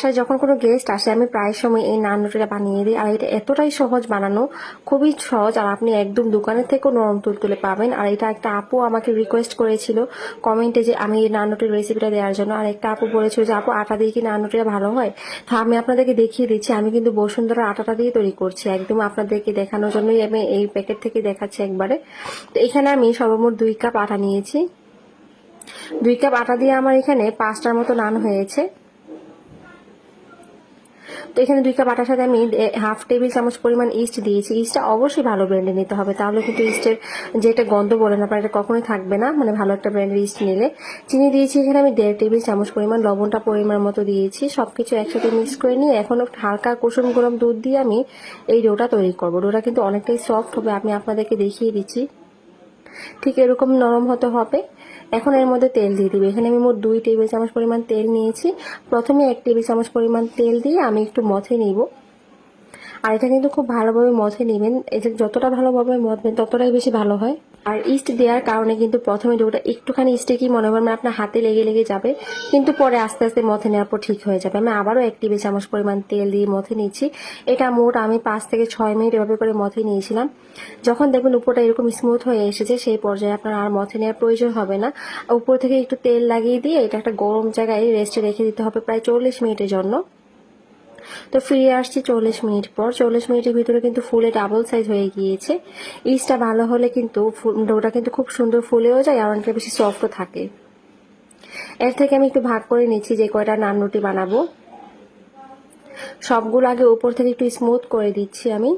বাসায় যখন কোনো গেস্ট আসে, আমি প্রায় সময় এই নান রুটিটা বানিয়ে দিই। আর এটা এতটাই সহজ বানানো, খুবই সহজ। আর আপনি একদম দোকানের থেকেও নরম তুলতুলে পাবেন। আর এটা একটা আপু আমাকে রিকোয়েস্ট করেছিল কমেন্টে যে আমি এই নান রুটির রেসিপিটা দেওয়ার জন্য। আর একটা আপু বলেছিল যে, আপু, আটা দিয়ে কি নান রুটিটা ভালো হয়? তো আমি আপনাদেরকে দেখিয়ে দিচ্ছি। আমি কিন্তু বসুন্ধরা আটাটা দিয়ে তৈরি করছি। একদম আপনাদেরকে দেখানোর জন্যই আমি এই প্যাকেট থেকে দেখাচ্ছি একবারে। তো এখানে আমি সর্বমোট দুই কাপ আটা নিয়েছি। দুই কাপ আটা দিয়ে আমার এখানে পাঁচটার মতো নান হয়েছে। তো এখানে দুই কাপ আটার সাথে আমি হাফ টেবিল চামচ পরিমাণ ইস্ট দিয়েছি। ইস্টটা অবশ্যই ভালো ব্র্যান্ডে নিতে হবে। তাহলে কিন্তু ইস্টের যে একটা গন্ধ বলে না এটা কখনোই থাকবে না। মানে ভালো একটা ব্র্যান্ডের ইস্ট নিলে। চিনি দিয়েছি এখানে আমি দেড় টেবিল চামচ পরিমাণ, লবণটা পরিমাণ মতো দিয়েছি। সব কিছু একসাথে মিক্স করে নিয়ে এখন হালকা কুসুম গরম দুধ দিয়ে আমি এই ডোটা তৈরি করব। ডোটা কিন্তু অনেকটাই সফট হবে, আমি আপনাদেরকে দেখিয়ে দিচ্ছি। ঠিক এরকম নরম হতে হবে। এখন এর মধ্যে তেল দিয়ে দিবে। এখানে আমি মোট দুই টেবিল চামচ পরিমাণ তেল নিয়েছি। প্রথমে এক টেবিল চামচ পরিমাণ তেল দিয়ে আমি একটু মথে নিব। আর এটা কিন্তু খুব ভালোভাবে মথে নেবেন। এটা যতটা ভালোভাবে মথবেন, ততটাই বেশি ভালো হয়। আর ইস্ট দেওয়ার কারণে কিন্তু প্রথমে ডোটা একটুখানি স্টিকি মনে হবে করবেন আপনার হাতে লেগে লেগে যাবে, কিন্তু পরে আস্তে আস্তে মথে নেওয়ার পর ঠিক হয়ে যাবে। আমি আবারও এক টেবিল চামচ পরিমাণ তেল দিয়ে মথে নিচ্ছি এটা মোট আমি পাঁচ থেকে ছয় মিনিট এভাবে করে মথে নিয়েছিলাম। যখন দেখবেন উপরটা এরকম স্মুথ হয়ে এসেছে, সেই পর্যায়ে আপনার আর মথে নেওয়ার প্রয়োজন হবে না। উপর থেকে একটু তেল লাগিয়ে দিয়ে এটা একটা গরম জায়গায় রেস্টে রেখে দিতে হবে প্রায় চল্লিশ মিনিটের জন্য। তো ফিরে আসছি চল্লিশ মিনিট পর। চল্লিশ মিনিটের ভিতরে কিন্তু ফুলে ডাবল সাইজ হয়ে গিয়েছে। ইস্টটা ভালো হলে কিন্তু ডোটা কিন্তু খুব সুন্দর ফুলেও যায়, আর অনেকটা বেশি সফটও থাকে। এর থেকে আমি একটু ভাগ করে নিচ্ছি যে কয়টা নান রুটি বানাবো। সবগুলো আগে উপর থেকে একটু স্মুথ করে দিচ্ছি আমি।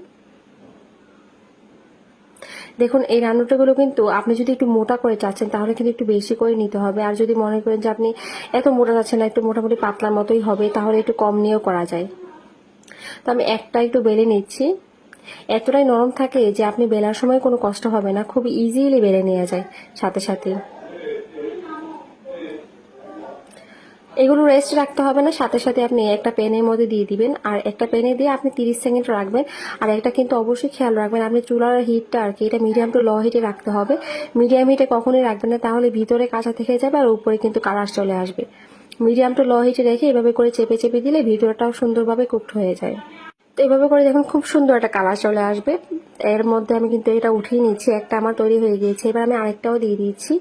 দেখুন, এই রান্নাটাগুলো কিন্তু আপনি যদি একটু মোটা করে চাচ্ছেন, তাহলে কিন্তু একটু বেশি করে নিতে হবে। আর যদি মনে করেন যে আপনি এত মোটা চাচ্ছেন না, একটু মোটামুটি পাতলার মতোই হবে, তাহলে একটু কম নিয়েও করা যায়। তো আমি একটা একটু বেলে নিচ্ছি। এতটাই নরম থাকে যে আপনি বেলার সময় কোনো কষ্ট হবে না, খুব ইজিলি বেলে নেওয়া যায়, সাথে সাথে এগুলো রেস্ট রাখতে হবে না, সাথে সাথে আপনি একটা পেনের মধ্যে দিয়ে দিবেন, আর একটা পেনে দিয়ে আপনি তিরিশ সেকেন্ড রাখবেন, আর একটা কিন্তু অবশ্যই খেয়াল রাখবেন, আপনি চুলার হিটটা আর কি, এটা মিডিয়াম টু লো হিটে রাখতে হবে মিডিয়াম হিটে কখনোই রাখবেন না, তাহলে ভিতরে কাঁচা থেকে যাবে আর উপরে কিন্তু কালার চলে আসবে। মিডিয়াম টু লো হিটে রেখে এভাবে করে চেপে চেপে দিলে ভিতরটাও সুন্দরভাবে কুকড হয়ে যায়। তো এভাবে করে দেখুন, খুব সুন্দর একটা কালার চলে আসবে। এর মধ্যে আমি কিন্তু এটা উঠিয়ে নিচ্ছি, একটা আমার তৈরি হয়ে গিয়েছে। এবার আমি আরেকটাও দিয়ে দিচ্ছি।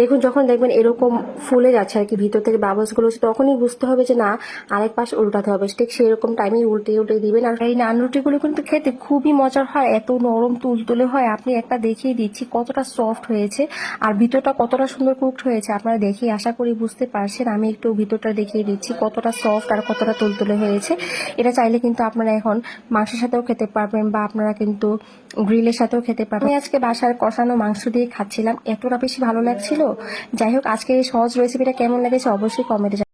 দেখুন, যখন দেখবেন এরকম ফুলে যাচ্ছে আর কি ভিতর থেকে বাবলসগুলো হচ্ছে তখনই বুঝতে হবে যে না, আরেক পাশ উল্টাতে হবে। ঠিক সেরকম টাইমে উল্টে উল্টে দিবেন। আর এই নান রুটিগুলো কিন্তু খেতে খুবই মজার হয়, এত নরম তুলতুলে হয়। আপনি একটা দেখিয়ে দিচ্ছি, কতটা সফট হয়েছে আর ভিতরটা কতটা সুন্দর কুকড হয়েছে। আপনারা দেখে আশা করি বুঝতে পারছেন। আমি একটু ভিতরটা দেখিয়ে দিচ্ছি, কতটা সফট আর কতটা তুলতুলে হয়েছে। এটা চাইলে কিন্তু আপনারা এখন মাংসের সাথেও খেতে পারবেন বা আপনারা কিন্তু গ্রিলের সাথেও খেতে পারো। আমি আজকে বাসার কষানো মাংস দিয়ে খাচ্ছিলাম। এতটা বেশি ভালো লাগছিল। যাই হোক আজকে এই সহজ রেসিপিটা কেমন লেগেছে অবশ্যই কমেন্টে